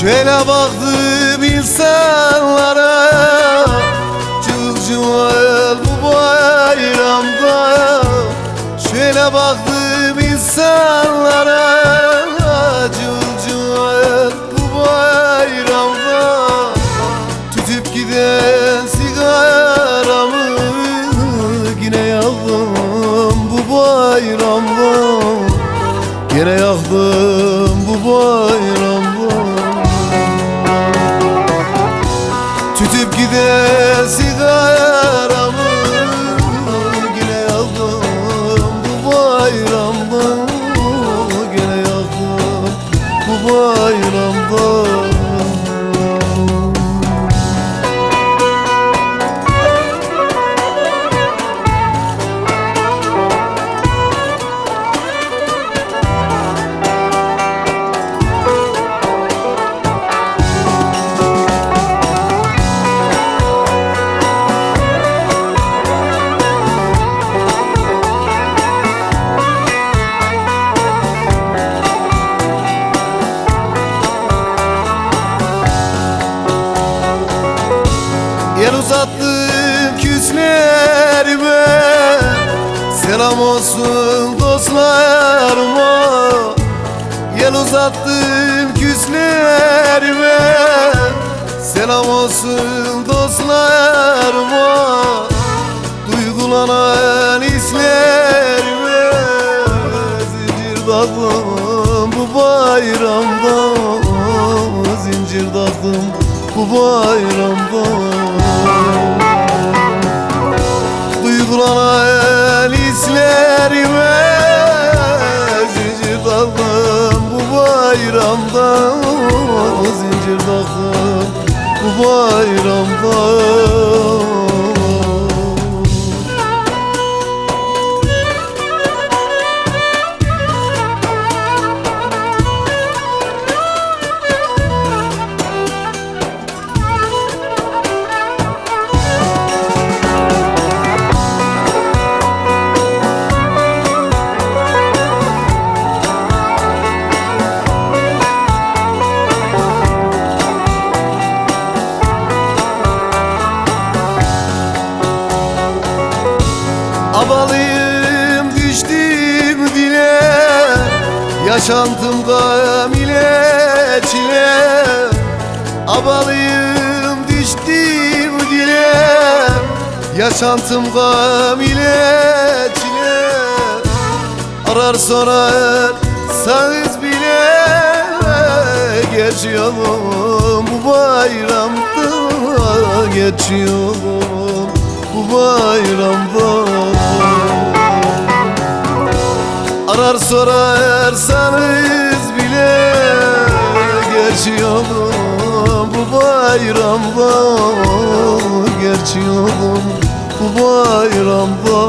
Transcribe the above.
Şöyle baktım insanlara cıvıl bu bayramda. Şöyle baktım insanlara cıvıl bu bayramda. Tütüp giden sigaramı Yine yaktım bu bayramda. Gene yaktım bu bayramda bayramda uzattım küslerime. Selam olsun dostlarıma. El uzattım küslerime. Selam olsun dostlarıma. Duygulanan hislerime. Zincir taktım bu bayramda Zincir taktım bu bayramda Duygulanan hislerime Zincir taktım bu bayramda Zincir taktım bu bayramda Abalıyım düştüm dile. Yaşantım gam ile çile. Abalıyım düştüm dile. Yaşantım gam ile çile. Arar sorarsanız bile. Geçiyorum bu bayramda? Geçiyorum bu bayramda Arar sorarsanız bile. Geçiyorum bu bayramda Geçiyorum bu bayramda